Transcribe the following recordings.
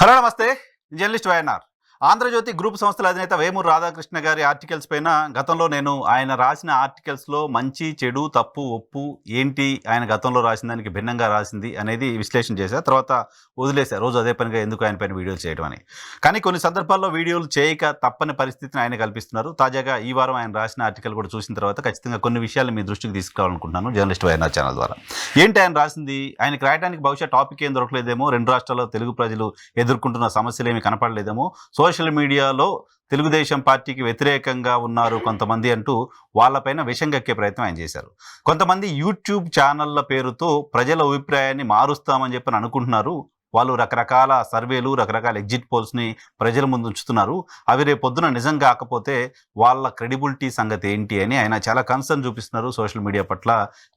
Hello నమస్తే. Journalist YNR. Andhra Jyothi group సంస్థల అధినేత వేమూరు రాధాకృష్ణ గారి ఆర్టికల్స్ పైన గతంలో నేను ఆయన రాసిన ఆర్టికల్స్లో మంచి చెడు తప్పు ఒప్పు ఏంటి ఆయన గతంలో రాసిన దానికి భిన్నంగా రాసింది అనేది విశ్లేషణ చేశా. తర్వాత వదిలేశా. రోజు అదే పనిగా ఎందుకు ఆయన పైన వీడియోలు చేయడం అని. కానీ కొన్ని సందర్భాల్లో వీడియోలు చేయక తప్పని పరిస్థితిని ఆయన కల్పిస్తున్నారు. తాజాగా ఈ వారం ఆయన రాసిన ఆర్టికల్ కూడా చూసిన తర్వాత ఖచ్చితంగా కొన్ని విషయాలు మీ దృష్టికి తీసుకురావాలనుకుంటున్నాను జర్నలిస్ట్ వైఎన్ఆర్ ఛానల్ ద్వారా. ఏంటి ఆయన రాసింది? ఆయనకి రాయడానికి బహుశా టాపిక్ ఏం దొరకలేదేమో? రెండు రాష్ట్రాల్లో తెలుగు ప్రజలు ఎదుర్కొంటున్న సమస్యలు ఏమి కనపడలేదేమో సోషల్ మీడియాలో తెలుగుదేశం పార్టీకి వ్యతిరేకంగా ఉన్నారు కొంతమంది అంటూ వాళ్ళపైన విషం కక్కే ప్రయత్నం ఆయన చేశారు. కొంతమంది యూట్యూబ్ ఛానళ్ళ పేరుతో ప్రజల అభిప్రాయాన్ని మారుస్తామని చెప్పని అనుకుంటున్నారు. వాళ్ళు రకరకాల సర్వేలు రకరకాల ఎగ్జిట్ పోల్స్ని ప్రజల ముందు ఉంచుతున్నారు. అవి రేపు పొద్దున నిజం కాకపోతే వాళ్ళ క్రెడిబిలిటీ సంగతి ఏంటి అని ఆయన చాలా కన్సర్న్ చూపిస్తున్నారు సోషల్ మీడియా పట్ల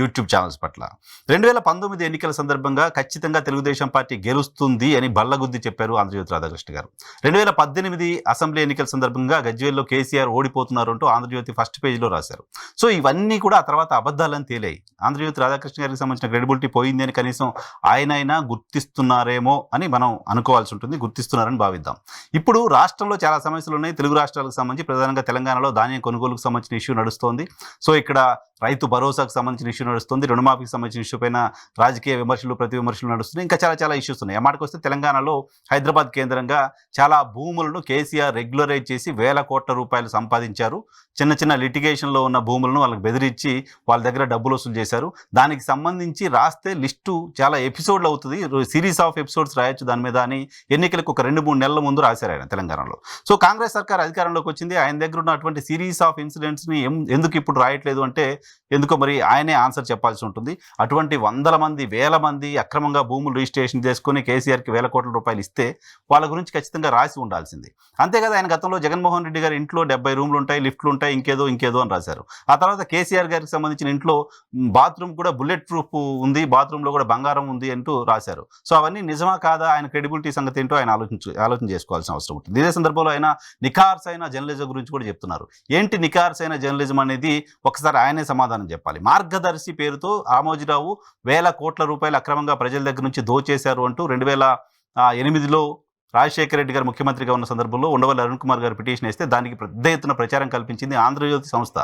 యూట్యూబ్ ఛానల్స్ పట్ల. రెండు వేల పంతొమ్మిది ఎన్నికల సందర్భంగా ఖచ్చితంగా తెలుగుదేశం పార్టీ గెలుస్తుంది అని బల్లగుద్ది చెప్పారు ఆంధ్రజ్యోతి రాధాకృష్ణ గారు. రెండు వేల పద్దెనిమిది అసెంబ్లీ ఎన్నికల సందర్భంగా గజ్వేల్లో కేసీఆర్ ఓడిపోతున్నారు అంటూ ఆంధ్రజ్యోతి ఫస్ట్ పేజీలో రాశారు. సో ఇవన్నీ కూడా ఆ తర్వాత అబద్ధాలని తేలాయి. ఆంధ్రజ్యోతి రాధాకృష్ణ గారికి సంబంధించిన క్రెడిబిలిటీ పోయింది అని కనీసం ఆయనైనా గుర్తిస్తున్నారేమో అని మనం అనుకోవాల్సి ఉంటుంది గుర్తిస్తున్నారని భావిద్దాం. ఇప్పుడు రాష్ట్రంలో చాలా సమస్యలు ఉన్నాయి. తెలుగు రాష్ట్రాలకు సంబంధించి ప్రధానంగా తెలంగాణలో ధాన్యం కొనుగోలుకు సంబంధించిన ఇష్యూ నడుస్తోంది. సో ఇక్కడ రైతు భరోసాకు సంబంధించిన ఇష్యూ నడుస్తుంది రుణమాఫీకి సంబంధించిన ఇష్యూ పైన రాజకీయ విమర్శలు ప్రతి విమర్శలు నడుస్తున్నాయి ఇంకా చాలా చాలా ఇష్యూస్ ఉన్నాయి. ఆ మాటకు వస్తే తెలంగాణలో హైదరాబాద్ కేంద్రంగా చాలా భూములను కేసీఆర్ రెగ్యులరైజ్ చేసి వేల కోట్ల రూపాయలు సంపాదించారు. చిన్న చిన్న లిటిగేషన్లో ఉన్న భూములను వాళ్ళకి బెదిరించి వాళ్ళ దగ్గర డబ్బులు వసూలు చేశారు. దానికి సంబంధించి రాస్తే లిస్టు చాలా ఎపిసోడ్లు అవుతుంది. సిరీస్ ఆఫ్ ఎపిసోడ్స్ రాయొచ్చు దాని మీద అని ఎన్నికలకు ఒక రెండు మూడు నెలల ముందు రాశారు ఆయన తెలంగాణలో. సో కాంగ్రెస్ సర్కార్ అధికారంలోకి వచ్చింది. ఆయన దగ్గర ఉన్నటువంటి సిరీస్ ఆఫ్ ఇన్సిడెంట్స్ని ఎం- ఎందుకు ఇప్పుడు రాయట్లేదు అంటే ఎందుకో మరి ఆయనే ఆన్సర్ చెప్పాల్సి ఉంటుంది. అటువంటి వందల మంది వేల మంది అక్రమంగా భూములు రిజిస్ట్రేషన్ చేసుకుని కేసీఆర్కి వేల కోట్ల రూపాయలు ఇస్తే వాళ్ళ గురించి ఖచ్చితంగా రాసి ఉండాల్సింది. అంతే కదా ఆయన గతంలో జగన్మోహన్ రెడ్డి గారి ఇంట్లో డెబ్బై రూమ్లు ఉంటాయి లిఫ్ట్లు ఉంటాయి ఇంకేదో ఇంకేదో అని రాశారు. ఆ తర్వాత కేసీఆర్ గారికి సంబంధించిన ఇంట్లో బాత్రూమ్ కూడా బుల్లెట్ ప్రూఫ్ ఉంది బాత్రూంలో కూడా బంగారం ఉంది అంటూ రాశారు. సో అవన్నీ నిజమా కాదా ఆయన క్రెడిబిలిటీ సంగతి ఏంటో ఆయన ఆలోచించు ఆలోచన చేసుకోవాల్సిన అవసరం ఉంటుంది. ఇదే సందర్భంలో ఆయన నిఖార్స్ అయిన జర్నలిజం గురించి కూడా చెప్తున్నారు. ఏంటి నిఖార్స్ అయిన జర్నలిజం అనేది? ఒకసారి ఆయనే సమాధానం చెప్పాలి. మార్గదర్శి పేరుతో రామోజీరావు వేల కోట్ల రూపాయలు అక్రమంగా ప్రజల దగ్గర నుంచి దోచేశారు అంటూ రెండు వేల ఎనిమిదిలో రాజశేఖర రెడ్డి గారు ముఖ్యమంత్రిగా ఉన్న సందర్భంలో ఉండవల్లి అరుణ్ కుమార్ గారు పిటిషన్ వేస్తే దానికి పెద్ద ఎత్తున ప్రచారం కల్పించింది ఆంధ్రజ్యోతి సంస్థ.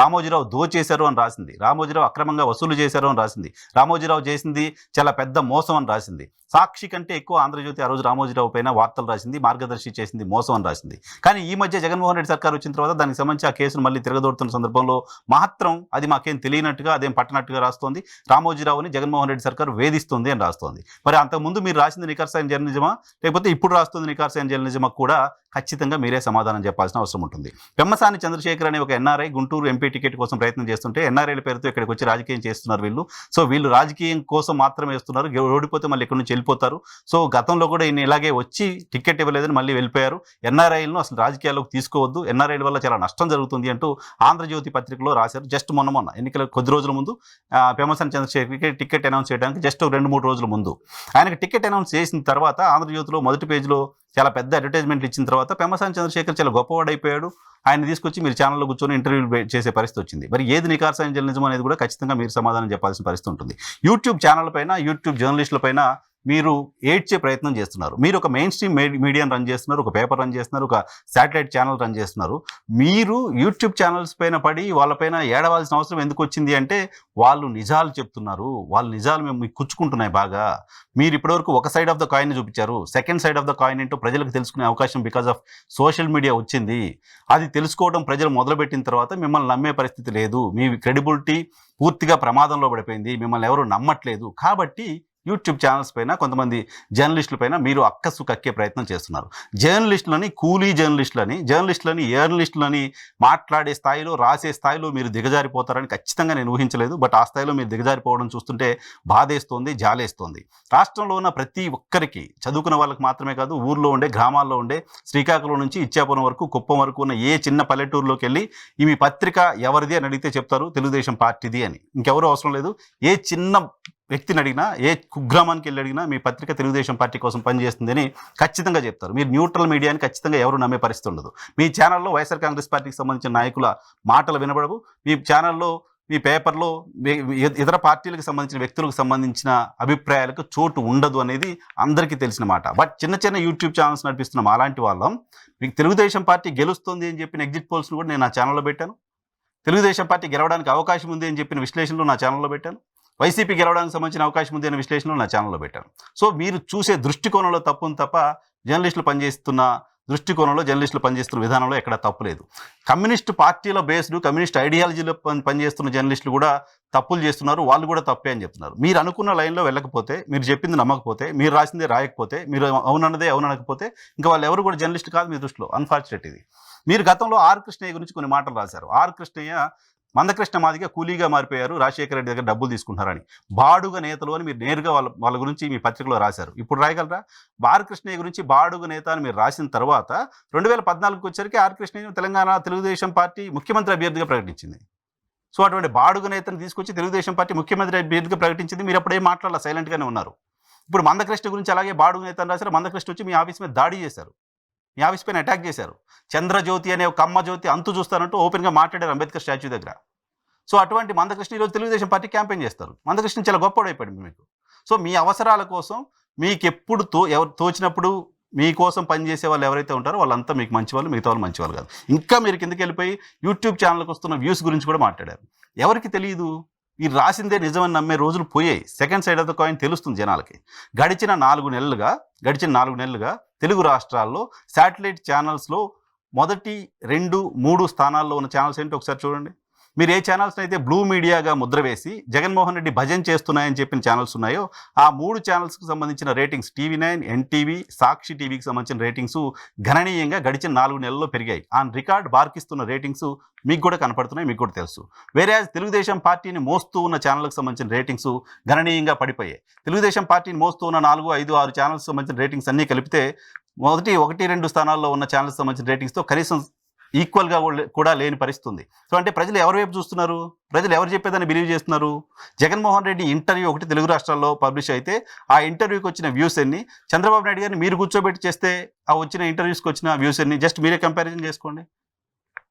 రామోజీరావు దోచేశారు అని రాసింది. రామోజీరావు అక్రమంగా వసూలు చేశారు అని రాసింది. రామోజీరావు చేసింది చాలా పెద్ద మోసం అని రాసింది. సాక్షి కంటే ఎక్కువ ఆంధ్రజ్యోతి ఆ రోజు రామోజీరావు పైన వార్తలు రాసింది మార్గదర్శి చేసింది మోసం అని రాసింది. కానీ ఈ మధ్య జగన్మోహన్ రెడ్డి సర్కార్ వచ్చిన తర్వాత దానికి సంబంధించి ఆ కేసును మళ్ళీ తిరగదోడుతున్న సందర్భంలో మాత్రం అది మాకేం తెలియనట్టుగా అదేం పట్టనట్టుగా రాస్తోంది. రామోజీరావుని జగన్మోహన్ రెడ్డి సర్కార్ వేధిస్తుంది అని రాస్తోంది. మరి అంతకుముందు మీరు రాసింది నికర్సైన జర్నలిజమా? లేకపోతే ఇప్పుడు రాస్తుంది నికార్స్ ఏంజల్ నిజమకు కూడా ఖచ్చితంగా మీరే సమాధానం చెప్పాల్సిన అవసరం ఉంటుంది. పెమ్మసాని చంద్రశేఖర్ అనే ఒక ఎన్ఆర్ఐ గుంటూరు ఎంపీ టికెట్ కోసం ప్రయత్నం చేస్తుంటే ఎన్ఆర్ఐల పేరుతో ఇక్కడికి వచ్చి రాజకీయం చేస్తున్నారు వీళ్ళు. సో వీళ్ళు రాజకీయం కోసం మాత్రమే వేస్తున్నారు. ఓడిపోతే మళ్ళీ ఇక్కడి నుంచి వెళ్ళిపోతారు. సో గతంలో కూడా ఈయన ఇలాగే వచ్చి టికెట్ ఇవ్వలేదని మళ్ళీ వెళ్ళిపోయారు. ఎన్ఆర్ఐలను అసలు రాజకీయాల్లోకి తీసుకోవద్దు. ఎన్ఆర్ఐల వల్ల చాలా నష్టం జరుగుతుంది అంటూ ఆంధ్రజ్యోతి పత్రికలో రాశారు. జస్ట్ మొన్న మొన్న ఎన్నికల కొద్ది రోజుల ముందు పెమ్మసాని చంద్రశేఖర్కి టికెట్ అనౌన్స్ చేయడానికి జస్ట్ రెండు మూడు రోజుల ముందు. ఆయనకు టికెట్ అనౌన్స్ చేసిన తర్వాత ఆంధ్రజ్యోతిలో మొదటి పేజీలో చాలా పెద్ద అడ్వర్టైజ్మెంట్లు ఇచ్చిన తర్వాత పెమ్మసాని చంద్రశేఖర్ చాలా గొప్పవాడైపోయాడు. ఆయన తీసుకొచ్చి మీరు ఛానల్లో కూర్చొని ఇంటర్వ్యూ చేసే పరిస్థితి వచ్చింది. మరి ఏది నికార్సైన జర్నలిజం అనేది కూడా ఖచ్చితంగా మీరు సమాధానం చెప్పాల్సిన పరిస్థితి ఉంటుంది. యూట్యూబ్ ఛానల్ పైన యూట్యూబ్ జర్నలిస్టుల పైన మీరు ఏడ్చే ప్రయత్నం చేస్తున్నారు. మీరు ఒక మెయిన్ స్ట్రీమ్ మీడియాను రన్ చేస్తున్నారు ఒక పేపర్ రన్ చేస్తున్నారు ఒక శాటిలైట్ ఛానల్ రన్ చేస్తున్నారు. మీరు యూట్యూబ్ ఛానల్స్ పైన పడి వాళ్ళపైన ఏడవలసిన అవసరం ఎందుకు వచ్చింది అంటే వాళ్ళు నిజాలు చెప్తున్నారు. వాళ్ళ నిజాలు మేము మీకు కుచ్చుకుంటున్నాయి బాగా. మీరు ఇప్పటివరకు ఒక సైడ్ ఆఫ్ ద కాయిన్ చూపించారు. Second side of the coin ఏంటో ప్రజలకు తెలుసుకునే అవకాశం బికాస్ ఆఫ్ సోషల్ మీడియా వచ్చింది. అది తెలుసుకోవడం ప్రజలు మొదలుపెట్టిన తర్వాత మిమ్మల్ని నమ్మే పరిస్థితి లేదు. మీ క్రెడిబిలిటీ పూర్తిగా ప్రమాదంలో పడిపోయింది. మిమ్మల్ని ఎవరు నమ్మట్లేదు. కాబట్టి యూట్యూబ్ ఛానల్స్ పైన కొంతమంది జర్నలిస్టుల పైన మీరు అక్కసు కక్కే ప్రయత్నం చేస్తున్నారు. జర్నలిస్టులని కూలీ జర్నలిస్టులని జర్నలిస్టులని జర్నలిస్టులని మాట్లాడే స్థాయిలో రాసే స్థాయిలో మీరు దిగజారిపోతారని ఖచ్చితంగా నేను ఊహించలేదు. బట్ ఆ స్థాయిలో మీరు దిగజారిపోవడం చూస్తుంటే బాధేస్తోంది జాలేస్తోంది. రాష్ట్రంలో ఉన్న ప్రతి ఒక్కరికి చదువుకున్న వాళ్ళకి మాత్రమే కాదు ఊర్లో ఉండే గ్రామాల్లో ఉండే శ్రీకాకుళం నుంచి ఇచ్చాపురం వరకు కుప్పం వరకు ఉన్న ఏ చిన్న పల్లెటూరులోకి వెళ్ళి ఈ మీ పత్రిక ఎవరిది అని అడిగితే చెప్తారు తెలుగుదేశం పార్టీది అని. ఇంకెవరూ అవసరం లేదు. ఏ చిన్న వ్యక్తిని అడిగినా ఏ కుగ్రామానికి వెళ్ళి అడిగినా మీ పత్రిక తెలుగుదేశం పార్టీ కోసం పనిచేస్తుందని ఖచ్చితంగా చెప్తారు. మీరు న్యూట్రల్ మీడియాని ఖచ్చితంగా ఎవరు నమ్మే పరిస్థితి ఉండదు. మీ ఛానల్లో వైఎస్ఆర్ కాంగ్రెస్ పార్టీకి సంబంధించిన నాయకుల మాటలు వినబడవు. మీ ఛానల్లో మీ పేపర్లో ఇతర పార్టీలకు సంబంధించిన వ్యక్తులకు సంబంధించిన అభిప్రాయాలకు చోటు ఉండదు అనేది అందరికీ తెలిసిన మాట. బట్ చిన్న చిన్న యూట్యూబ్ ఛానల్స్ నడిపిస్తున్నాం అలాంటి వాళ్ళం మీకు తెలుగుదేశం పార్టీ గెలుస్తుంది అని చెప్పిన ఎగ్జిట్ పోల్స్ను కూడా నేను నా ఛానల్లో పెట్టాను. తెలుగుదేశం పార్టీ గెలవడానికి అవకాశం ఉంది అని చెప్పిన విశ్లేషణలు నా ఛానల్లో పెట్టాను. వైసీపీ గెలవడానికి సంబంధించిన అవకాశం ఉంది అనే విశ్లేషణలు నా ఛానల్లో పెట్టాను. సో మీరు చూసే దృష్టికోణంలో తప్పును తప్ప జర్నలిస్టులు పనిచేస్తున్న దృష్టికోణంలో జర్నలిస్టులు పనిచేస్తున్న విధానంలో ఎక్కడ తప్పులేదు కమ్యూనిస్ట్ పార్టీల బేస్డ్ కమ్యూనిస్ట్ ఐడియాలజీలో పని పనిచేస్తున్న జర్నలిస్టులు కూడా తప్పులు చేస్తున్నారు వాళ్ళు కూడా తప్పే అని చెప్తున్నారు. మీరు అనుకున్న లైన్లో వెళ్ళకపోతే మీరు చెప్పింది నమ్మకపోతే మీరు రాసిందే రాయకపోతే మీరు అవునన్నదే అవుననకపోతే ఇంకా వాళ్ళు ఎవరు కూడా జర్నలిస్ట్ కాదు మీ దృష్టిలో. అన్ఫార్చునేట్ ఇది. మీరు గతంలో ఆర్ కృష్ణయ్య గురించి కొన్ని మాటలు రాశారు. ఆర్ కృష్ణయ్య మందకృష్ణ మాదిగా కూలీగా మారిపోయారు. రాజశేఖర రెడ్డి దగ్గర డబ్బులు తీసుకుంటున్నారని. బాడుగ నేతలు అని మీరు నేరుగా వాళ్ళ వాళ్ళ గురించి మీ పత్రికలో రాశారు. ఇప్పుడు రాయగలరా? ఆర్ గురించి బాడుగ నేత అని మీరు రాసిన తర్వాత రెండు వేల పద్నాలుగుకి వచ్చరికి ఆర్ కృష్ణయ్య తెలంగాణ తెలుగుదేశం పార్టీ ముఖ్యమంత్రి అభ్యర్థిగా ప్రకటించింది. సో అటువంటి బాడుగ నేతను తీసుకొచ్చి తెలుగుదేశం పార్టీ ముఖ్యమంత్రి అభ్యర్థిగా ప్రకటించింది. మీరు అప్పుడే మాట్లాడాల సైలెంట్గానే ఉన్నారు. ఇప్పుడు మందకృష్ణ గురించి అలాగే బాడుగ నేతను రాశారు. మందకృష్ణ వచ్చి మీ ఆఫీస్ మీద దాడి చేశారు. మీ ఆఫీస్ పైన అటాక్ చేశారు. చంద్రజ్యోతి అనే ఒక కమ్మ జ్యోతి అంతు చూస్తానంటూ ఓపెన్గా మాట్లాడారు అంబేద్కర్ స్టాచ్యూ దగ్గర. సో అటువంటి మందకృష్ణ ఈరోజు తెలుగుదేశం పార్టీ క్యాంపెయిన్ చేస్తారు. మందకృష్ణ చాలా గొప్పవాడు అయిపోయింది మీకు. సో మీ అవసరాల కోసం మీకు ఎప్పుడు తో ఎవరు తోచినప్పుడు మీకోసం పనిచేసే వాళ్ళు ఎవరైతే ఉంటారో వాళ్ళంతా మీకు మంచి వాళ్ళు మిగతా వాళ్ళు మంచి వాళ్ళు కాదు. ఇంకా మీరు కిందకి వెళ్ళిపోయి యూట్యూబ్ ఛానల్కి వస్తున్న వ్యూస్ గురించి కూడా మాట్లాడారు. ఎవరికి తెలియదు ఈ రాసిందే నిజమని నమ్మే రోజులు పోయాయి second side of the coin తెలుస్తుంది జనాలకి. గడిచిన నాలుగు నెలలుగా గడిచిన నాలుగు నెలలుగా తెలుగు రాష్ట్రాల్లో శాటిలైట్ ఛానల్స్లో మొదటి రెండు మూడు స్థానాల్లో ఉన్న ఛానల్స్ ఏంటో? ఒకసారి చూడండి. మీరు ఏ ఛానల్స్ అయితే బ్లూ మీడియాగా ముద్ర వేసి జగన్మోహన్ రెడ్డి భజన చేస్తున్నాయని చెప్పిన ఛానల్స్ ఉన్నాయో ఆ మూడు ఛానల్స్కి సంబంధించిన ratings TV nine NTV Sakshi టీవీకి సంబంధించిన రేటింగ్స్ గణనీయంగా గడిచిన నాలుగు నెలల్లో పెరిగాయి. ఆన్ రికార్డ్ బార్కిస్తున్న రేటింగ్స్ మీకు కూడా కనపడుతున్నాయి మీకు కూడా తెలుసు. వేరే తెలుగుదేశం పార్టీని మోస్తూ ఉన్న ఛానల్కి సంబంధించిన రేటింగ్స్ గణనీయంగా పడిపోయాయి. తెలుగుదేశం పార్టీని మోస్తూ ఉన్న నాలుగు ఐదు ఆరు ఛానల్స్ సంబంధించిన రేటింగ్స్ అన్నీ కలిపితే మొదటి ఒకటి రెండు స్థానాల్లో ఉన్న ఛానల్స్ సంబంధించిన రేటింగ్స్తో కనీసం ఈక్వల్గా కూడా లేని పరిస్థితి ఉంది సో అంటే ప్రజలు ఎవరి వైపు చూస్తున్నారు? ప్రజలు ఎవరు చెప్పేదాన్ని బిలీవ్ చేస్తున్నారు? జగన్మోహన్ రెడ్డి ఇంటర్వ్యూ ఒకటి తెలుగు రాష్ట్రాల్లో పబ్లిష్ అయితే ఆ ఇంటర్వ్యూకి వచ్చిన వ్యూస్ ఎన్ని? చంద్రబాబు నాయుడు గారిని మీరు కూర్చోబెట్టి చేస్తే ఆ వచ్చిన ఇంటర్వ్యూస్కి వచ్చిన వ్యూస్ ఎన్ని? జస్ట్ మీరే కంపారిజన్ చేసుకోండి.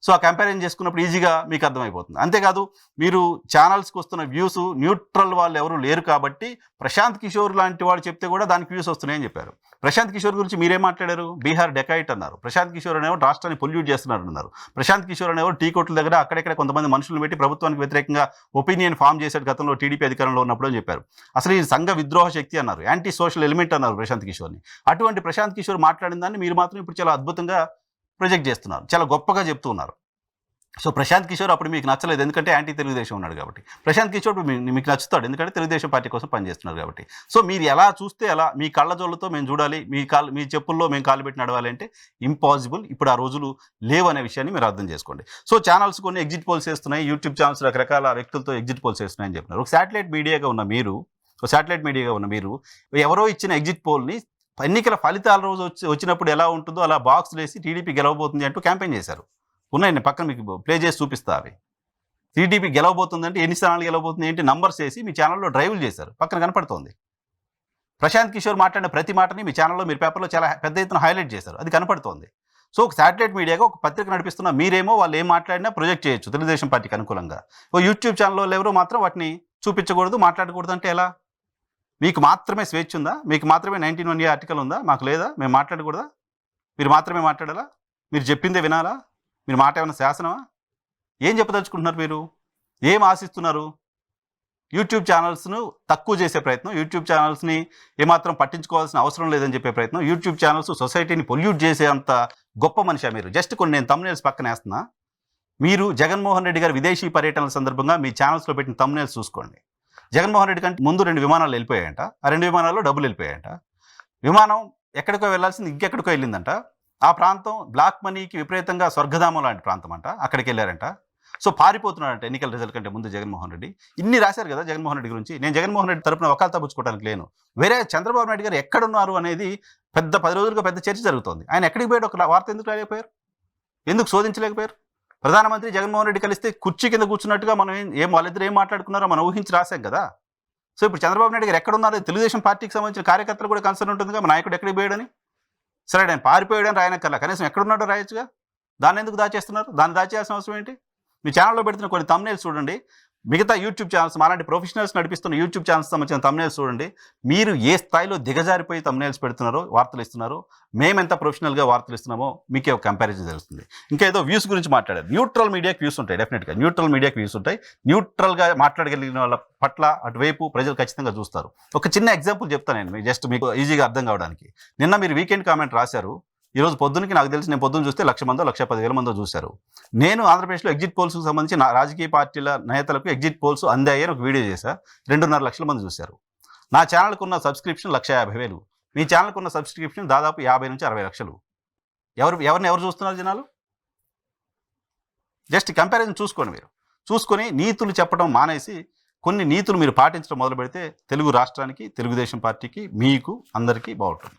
సో ఆ కంపారిజన్ చేసుకున్నప్పుడు ఈజీగా మీకు అర్థమైపోతుంది. అంతేకాదు మీరు ఛానల్స్కి వస్తున్న వ్యూస్ న్యూట్రల్ వాళ్ళు ఎవరు లేరు కాబట్టి ప్రశాంత్ కిషోర్ లాంటి వాళ్ళు చెప్తే కూడా దానికి వ్యూస్ వస్తున్నాయని చెప్పారు. ప్రశాంత్ కిషోర్ గురించి మీరేం మాట్లాడారు? బీహార్ డెకాయిట్ అన్నారు. ప్రశాంత్ కిషోర్ అనేవారు రాష్ట్రాన్ని పొల్యూట్ చేస్తున్నారు అన్నారు. ప్రశాంత్ కిషోర్ అనేవారు టీ కోట్ల దగ్గర అక్కడెక్కడ కొంతమంది మనుషులను పెట్టి ప్రభుత్వానికి వ్యతిరేకంగా ఒపీనియన్ ఫామ్ చేశాడు గతంలో టీడీపీ అధికారంలో ఉన్నప్పుడు అని చెప్పారు. అసలు ఈ సంఘ విద్రోహ శక్తి అన్నారు యాంటీ సోషల్ ఎలిమెంట్ అన్నారు ప్రశాంత్ కిషోర్ని. అటువంటి ప్రశాంత్ కిషోర్ మాట్లాడిన దాన్ని మీరు మాత్రం ఇప్పుడు చాలా అద్భుతంగా ప్రొజెక్ట్ చేస్తున్నారు. చాలా గొప్పగా చెప్తూ ఉన్నారు. సో ప్రశాంత్ కిషోర్ అప్పుడు మీకు నచ్చలేదు. ఎందుకంటే యాంటీ తెలుగుదేశం ఉన్నాడు కాబట్టి. ప్రశాంత్ కిషోర్ ఇప్పుడు మీకు నచ్చుతాడు. ఎందుకంటే తెలుగుదేశం పార్టీ కోసం పనిచేస్తున్నారు కాబట్టి. సో మీరు ఎలా చూస్తే ఎలా మీ కళ్ళజోళ్ళతో మేము చూడాలి మీ కాలు మీ చెప్పుల్లో మేము కాలు పెట్టి నడవాలి అంటే ఇంపాసిబుల్. ఇప్పుడు ఆ రోజులు లేవు అనే విషయాన్ని మీరు అర్థం చేసుకోండి. సో ఛానల్స్ కొన్ని ఎగ్జిట్ పోల్స్ చేస్తున్నాయి. యూట్యూబ్ ఛానల్స్ రకరకాల వ్యక్తులతో ఎగ్జిట్ పోల్స్ చేస్తున్నాయని చెప్పినారు. ఒక శాటిలైట్ మీడియాగా ఉన్న మీరు ఒక శాటిలైట్ మీడియాగా ఉన్న మీరు ఎవరో ఇచ్చిన ఎగ్జిట్ పోల్ని ఎన్నికల ఫలితాల రోజు వచ్చి వచ్చినప్పుడు ఎలా ఉంటుందో అలా బాక్స్ వేసి టీడీపీ గెలవబోతుంది అంటూ క్యాంపెయిన్ చేశారు. ఉన్నాయి పక్కన మీకు ప్లే చేసి చూపిస్తా అవి టీడీపీ గెలవబోతుందంటే ఎన్ని స్థానాలు గెలవబోతుంది ఏంటి నంబర్స్ వేసి మీ ఛానల్లో డ్రైవ్లు చేశారు. పక్కన కనపడుతోంది. ప్రశాంత్ కిషోర్ మాట్లాడిన ప్రతి మాటని మీ ఛానల్లో మీరు పేపర్లో చాలా పెద్ద ఎత్తున హైలైట్ చేశారు. అది కనపడుతోంది. సో ఒక శాటిలైట్ మీడియాగా ఒక పత్రిక నడిపిస్తున్న మీరేమో వాళ్ళు ఏం మాట్లాడినా ప్రొజెక్ట్ చేయొచ్చు తెలుగుదేశం పార్టీకి అనుకూలంగా. ఓ యూట్యూబ్ ఛానల్లో ఎవరో మాత్రం వాటిని చూపించకూడదు మాట్లాడకూడదు అంటే ఎలా? మీకు మాత్రమే స్వేచ్ఛ ఉందా? మీకు మాత్రమే నైన్టీన్ వన్ ఏ ఆర్టికల్ ఉందా? మాకు లేదా? మేము మాట్లాడకూడదా? మీరు మాత్రమే మాట్లాడాలా? మీరు చెప్పిందే వినాలా? మీరు మాట ఏమైనా శాసనమా? ఏం చెప్పదలుచుకుంటున్నారు మీరు? ఏం ఆశిస్తున్నారు? యూట్యూబ్ ఛానల్స్ను తక్కువ చేసే ప్రయత్నం యూట్యూబ్ ఛానల్స్ని ఏమాత్రం పట్టించుకోవాల్సిన అవసరం లేదని చెప్పే ప్రయత్నం యూట్యూబ్ ఛానల్స్ సొసైటీని పొల్యూట్ చేసే అంత గొప్ప మనిషి మీరు? జస్ట్ కొన్ని నేను తమ్నేల్స్ పక్కన వేస్తున్నా. మీరు జగన్మోహన్ రెడ్డి గారు విదేశీ పర్యటనల సందర్భంగా మీ ఛానల్స్లో పెట్టిన తమ్నేల్స్ చూసుకోండి. జగన్మోహన్ రెడ్డి కంటే ముందు రెండు విమానాలు వెళ్ళిపోయాయంట. ఆ రెండు విమానాల్లో డబ్బులు వెళ్ళిపోయాయంట. విమానం ఎక్కడికో వెళ్ళాల్సింది ఇంకెక్కడికో వెళ్ళిందంట. ఆ ప్రాంతం బ్లాక్ మనీకి విపరీతంగా స్వర్గధామం లాంటి ప్రాంతం అంట అక్కడికి వెళ్ళారంట. సో పారిపోతున్నాడంట ఎన్నికల రిజల్ట్ కంటే ముందు జగన్మోహన్ రెడ్డి. ఇన్ని రాశారు కదా జగన్మోహన్ రెడ్డి గురించి. నేను జగన్మోహన్ రెడ్డి తరపున ఒకళ్ళు తప్పించుకోవడానికి లేను. వేరే చంద్రబాబు నాయుడు గారు ఎక్కడున్నారు అనేది పెద్ద పది రోజులుగా పెద్ద చర్చ జరుగుతోంది. ఆయన ఎక్కడికి పోయాడు? ఒక వార్త ఎందుకు రాలేకపోయారు ఎందుకు శోధించలేకపోయారు? ప్రధానమంత్రి జగన్మోహన్ రెడ్డి కలిస్తే కుర్చీ కింద కూర్చున్నట్టుగా మనం ఏం ఏం వాళ్ళిద్దరు ఏం మాట్లాడుకున్నారో మనం ఊహించి రాసాం కదా. సో ఇప్పుడు చంద్రబాబు నాయుడు గారు ఎక్కడ ఉన్నారో? తెలుగుదేశం పార్టీకి సంబంధించిన కార్యకర్తలు కూడా కన్సర్న్ ఉంటుందిగా. మా నాయకుడు ఎక్కడికి పోయాడని? సరే ఆయన పారిపోయాడని రాయనక్కర్లా. కనీసం ఎక్కడున్నాడో రాయొచ్చుగా. దాన్ని ఎందుకు దాచేస్తున్నారు? దాన్ని దాచేయాల్సిన అవసరం ఏంటి? మీ ఛానల్లో పెడుతున్న కొన్ని తమ్నేల్స్ చూడండి. మిగతా యూట్యూబ్ ఛానల్స్ అలాంటి ప్రొఫెషనల్స్ నడిపిస్తున్న యూట్యూబ్ ఛానల్స్ సంబంధించిన తమ్నేల్స్ చూడండి. మీరు ఏ స్థాయిలో దిగజారిపోయి తమ్నేల్స్ పెడుతున్నారో వార్తలు ఇస్తున్నారో మేమెంత ప్రొఫెషనల్గా వార్తలు ఇస్తున్నామో మీకే ఒక కంపారిజన్ తెలుస్తుంది. ఇంకా ఏదో వ్యూస్ గురించి మాట్లాడారు. న్యూట్రల్ మీడియాకి వ్యూస్ ఉంటాయి డెఫినెట్గా న్యూట్రల్ మీడియాకి వ్యూస్ ఉంటాయి. న్యూట్రల్గా మాట్లాడగలిగిన వాళ్ళ పట్ల అటువైపు ప్రజలు ఖచ్చితంగా చూస్తారు. ఒక చిన్న ఎగ్జాంపుల్ చెప్తాను నేను జస్ట్ మీకు ఈజీగా అర్థం కావడానికి. నిన్న మీరు వీకెండ్ కామెంట్ రాశారు. ఈ రోజు పొద్దునకి నాకు తెలిసి నేను పొద్దున చూస్తే లక్ష మందో లక్ష పదివేల మందో చూశారు. నేను ఆంధ్రప్రదేశ్లో ఎగ్జిట్ పోల్స్కి సంబంధించి నా రాజకీయ పార్టీల నేతలకు ఎగ్జిట్ పోల్స్ అందాయని ఒక వీడియో చేశా. రెండున్నర లక్షల మంది చూశారు. నా ఛానల్కు ఉన్న సబ్స్క్రిప్షన్ లక్ష యాభై వేలు. మీ ఛానల్కి ఉన్న సబ్స్క్రిప్షన్ దాదాపు యాభై నుంచి అరవై లక్షలు. ఎవరు ఎవరిని ఎవరు చూస్తున్నారు జనాలు? జస్ట్ కంపారిజన్ చూసుకోండి మీరు. చూసుకొని నీతులు చెప్పడం మానేసి కొన్ని నీతులు మీరు పాటించడం మొదలు పెడితే తెలుగు రాష్ట్రానికి తెలుగుదేశం పార్టీకి మీకు అందరికీ బాగుంటుంది.